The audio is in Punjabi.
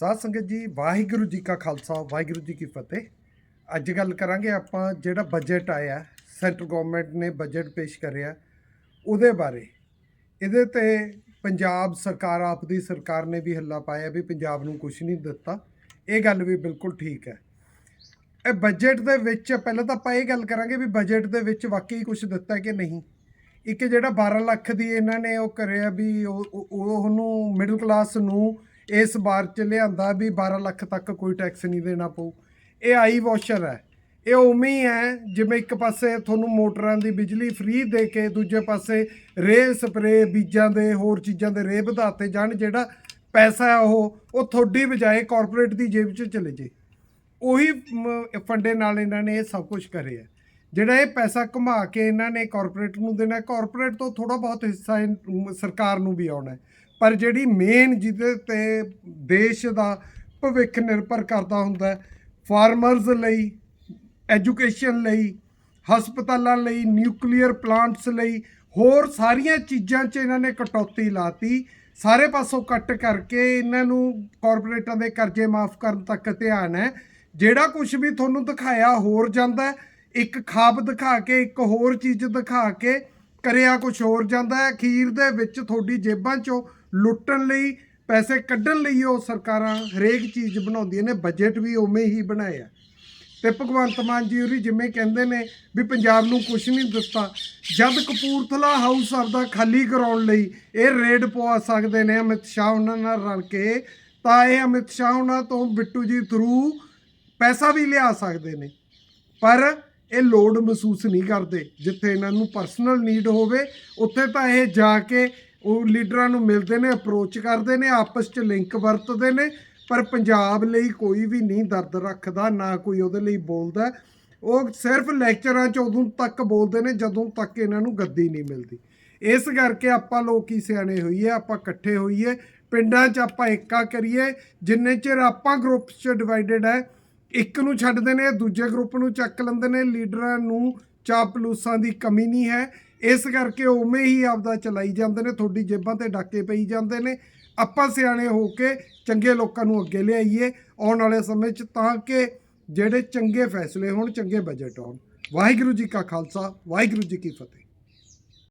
ਸਾਧ ਸੰਗਤ ਜੀ, ਵਾਹਿਗੁਰੂ ਜੀ ਕਾ ਖਾਲਸਾ, ਵਾਹਿਗੁਰੂ ਜੀ ਕੀ ਫਤਿਹ। ਅੱਜ ਗੱਲ ਕਰਾਂਗੇ ਆਪਾਂ ਜਿਹੜਾ ਬਜਟ ਆਇਆ ਸੈਂਟਰ ਗਵਰਨਮੈਂਟ ਨੇ ਬਜਟ ਪੇਸ਼ ਕਰਿਆ, ਉਹਦੇ ਬਾਰੇ। ਇਹਦੇ ਤੇ ਪੰਜਾਬ ਸਰਕਾਰ, ਆਪ ਦੀ ਸਰਕਾਰ ਨੇ ਵੀ ਹੱਲਾ ਪਾਇਆ ਵੀ ਪੰਜਾਬ ਨੂੰ ਕੁਝ ਨਹੀਂ ਦਿੱਤਾ। ਇਹ ਗੱਲ ਵੀ ਬਿਲਕੁਲ ਠੀਕ ਹੈ। ਇਹ ਬਜਟ ਦੇ ਵਿੱਚ ਪਹਿਲਾਂ ਤਾਂ ਆਪਾਂ ਇਹ ਗੱਲ ਕਰਾਂਗੇ ਵੀ ਬਜਟ ਦੇ ਵਿੱਚ ਵਾਕਈ ਕੁਝ ਦਿੱਤਾ ਕਿ ਨਹੀਂ। ਇੱਕ ਜਿਹੜਾ 12 ਲੱਖ ਦੀ ਇਹਨਾਂ ਨੇ ਉਹ ਕਰਿਆ ਵੀ ਉਹ- ਉਹਨੂੰ ਮਿਡਲ ਕਲਾਸ ਨੂੰ ਇਸ ਵਾਰ ਚ ਲਿਆਂਦਾ ਵੀ 12 ਲੱਖ ਤੱਕ ਕੋਈ ਟੈਕਸ ਨਹੀਂ ਦੇਣਾ ਪਊ। ਇਹ ਆਈ ਵਾਸ਼ਰ ਹੈ। ਇਹ ਉਵੇਂ ਹੀ ਹੈ, ਜਿਵੇਂ ਇੱਕ ਪਾਸੇ ਤੁਹਾਨੂੰ ਮੋਟਰਾਂ ਦੀ ਬਿਜਲੀ ਫ੍ਰੀ ਦੇ ਕੇ, ਦੂਜੇ ਪਾਸੇ ਰੇਹ ਸਪਰੇ ਬੀਜਾਂ ਦੇ, ਹੋਰ ਚੀਜ਼ਾਂ ਦੇ ਰੇਹ ਵਧਾਤੇ ਜਾਣ, ਜਿਹੜਾ ਪੈਸਾ ਹੈ ਉਹ ਉਹ ਤੁਹਾਡੀ ਬਜਾਏ ਕਾਰਪੋਰੇਟ ਦੀ ਜੇਬ 'ਚ ਚਲੇ ਜੇ। ਉਹੀ ਫੰਡੇ ਨਾਲ ਇਹਨਾਂ ਨੇ ਇਹ ਸਭ ਕੁਝ ਕਰਿਆ। ਜਿਹੜਾ ਇਹ ਪੈਸਾ ਕਮਾ ਕੇ ਇਹਨਾਂ ਨੇ ਕਾਰਪੋਰੇਟ ਨੂੰ ਦੇਣਾ ਕਾਰਪੋਰੇਟ ਤੋਂ ਥੋੜਾ ਬਹੁਤ ਹਿੱਸਾ ਇਹ- ਸਰਕਾਰ ਨੂੰ ਵੀ ਆਉਣਾ ਪਰ ਜਿਹੜੀ ਮੇਨ ਜਿਹਦੇ ਤੇ ਦੇਸ਼ ਦਾ ਭਵਿੱਖ ਨਿਰਭਰ ਕਰਦਾ ਹੁੰਦਾ ਫਾਰਮਰਸ ਲਈ ਐਜੂਕੇਸ਼ਨ ਲਈ, ਹਸਪਤਾਲਾਂ ਲਈ ਨਿਊਕਲੀਅਰ ਪਲਾਂਟਸ ਲਈ, ਹੋਰ ਸਾਰੀਆਂ ਚੀਜ਼ਾਂ 'ਚ ਇਹਨਾਂ ਨੇ ਕਟੌਤੀ ਲਾਤੀ। ਸਾਰੇ ਪਾਸੋਂ ਕੱਟ ਕਰਕੇ ਇਹਨਾਂ ਨੂੰ ਕਾਰਪੋਰੇਟਾਂ ਦੇ ਕਰਜ਼ੇ ਮਾਫ ਕਰਨ ਤੱਕ ਧਿਆਨ ਹੈ। ਜਿਹੜਾ ਕੁਝ ਵੀ ਤੁਹਾਨੂੰ ਦਿਖਾਇਆ ਹੋਰ ਜਾਂਦਾ ਇੱਕ ਖਾਬ ਦਿਖਾ ਕੇ, ਇੱਕ ਹੋਰ ਚੀਜ਼ ਦਿਖਾ ਕੇ ਕਰਿਆ ਕੁਝ ਹੋਰ ਜਾਂਦਾ ਹੈ। ਅਖੀਰ ਦੇ ਵਿੱਚ ਤੁਹਾਡੀ ਜੇਬਾਂ 'ਚੋਂ ਲੁੱਟਣ ਲਈ, ਪੈਸੇ ਕੱਢਣ ਲਈ ਉਹ ਸਰਕਾਰਾਂ ਹਰੇਕ ਚੀਜ਼ ਬਣਾਉਂਦੀਆਂ ਨੇ ਬਜਟ ਵੀ ਉਵੇਂ ਹੀ ਬਣਾਇਆ। ਤੇ ਭਗਵੰਤ ਮਾਨ ਜੀ ਹੋਰੀ ਜਿਵੇਂ ਕਹਿੰਦੇ ਨੇ ਵੀ ਪੰਜਾਬ ਨੂੰ ਕੁਝ ਨਹੀਂ ਦਿੱਤਾ। ਜਦ ਕਪੂਰਥਲਾ ਹਾਊਸ ਆਪਦਾ ਖਾਲੀ ਕਰਾਉਣ ਲਈ ਇਹ ਰੇਡ ਪਵਾ ਸਕਦੇ ਨੇ ਅਮਿਤ ਸ਼ਾਹ ਉਹਨਾਂ ਨਾਲ ਰਲ ਕੇ, ਤਾਂ ਇਹ ਅਮਿਤ ਸ਼ਾਹ ਉਹਨਾਂ ਤੋਂ ਬਿੱਟੂ ਜੀ ਥਰੂ ਪੈਸਾ ਵੀ ਲਿਆ ਸਕਦੇ ਨੇ। ਪਰ ਇਹ ਲੋਡ ਮਹਿਸੂਸ ਨਹੀਂ ਕਰਦੇ। ਜਿੱਥੇ ਇਹਨਾਂ ਨੂੰ ਪਰਸਨਲ ਨੀਡ ਹੋਵੇ, ਉੱਥੇ ਤਾਂ ਇਹ ਜਾ ਕੇ ਉਹ ਲੀਡਰਾਂ ਨੂੰ ਮਿਲਦੇ ਨੇ ਅਪਰੋਚ ਕਰਦੇ ਨੇ, ਆਪਸ 'ਚ ਲਿੰਕ ਵਰਤਦੇ ਨੇ, ਪਰ ਪੰਜਾਬ ਲਈ ਕੋਈ ਵੀ ਨਹੀਂ ਦਰਦ ਰੱਖਦਾ, ਨਾ ਕੋਈ ਉਹਦੇ ਲਈ ਬੋਲਦਾ। ਉਹ ਸਿਰਫ ਲੈਕਚਰਾਂ 'ਚ ਉਦੋਂ ਤੱਕ ਬੋਲਦੇ ਨੇ, ਜਦੋਂ ਤੱਕ ਇਹਨਾਂ ਨੂੰ ਗੱਦੀ ਨਹੀਂ ਮਿਲਦੀ। ਇਸ ਕਰਕੇ ਆਪਾਂ ਲੋਕੀ ਸਿਆਣੇ ਹੋਈਏ, ਆਪਾਂ ਇਕੱਠੇ ਹੋਈਏ। ਪਿੰਡਾਂ 'ਚ ਆਪਾਂ ਏਕਾ ਕਰੀਏ, ਜਿੰਨੇ ਚਿਰ ਆਪਾਂ ਗਰੁੱਪ 'ਚ ਡਿਵਾਈਡਡ ਹੈ ਇੱਕ ਨੂੰ ਛੱਡਦੇ ਨੇ, ਦੂਜੇ ਗਰੁੱਪ ਨੂੰ ਚੱਕ ਲੈਂਦੇ ਨੇ, ਲੀਡਰਾਂ ਨੂੰ ਚਾਪਲੂਸਾਂ ਦੀ ਕਮੀ ਨਹੀਂ ਹੈ। ਇਸ ਕਰਕੇ ਉਵੇਂ ਹੀ ਆਪਦਾ ਚਲਾਈ ਜਾਂਦੇ ਨੇ, ਤੁਹਾਡੀ ਜੇਬਾਂ ਤੇ ਡਾਕੇ ਪਈ ਜਾਂਦੇ ਨੇ। ਆਪਾਂ ਸਿਆਣੇ ਹੋ ਕੇ ਚੰਗੇ ਲੋਕਾਂ ਨੂੰ ਅੱਗੇ ਲਿਆਈਏ ਆਉਣ ਵਾਲੇ ਸਮੇਂ 'ਚ, ਤਾਂ ਕਿ ਜਿਹੜੇ ਚੰਗੇ ਫੈਸਲੇ ਹੋਣ, ਚੰਗੇ ਬਜਟ ਹੋਣ ਵਾਹਿਗੁਰੂ ਜੀ ਕਾ ਖਾਲਸਾ, ਵਾਹਿਗੁਰੂ ਜੀ ਕੀ ਫਤਿਹ।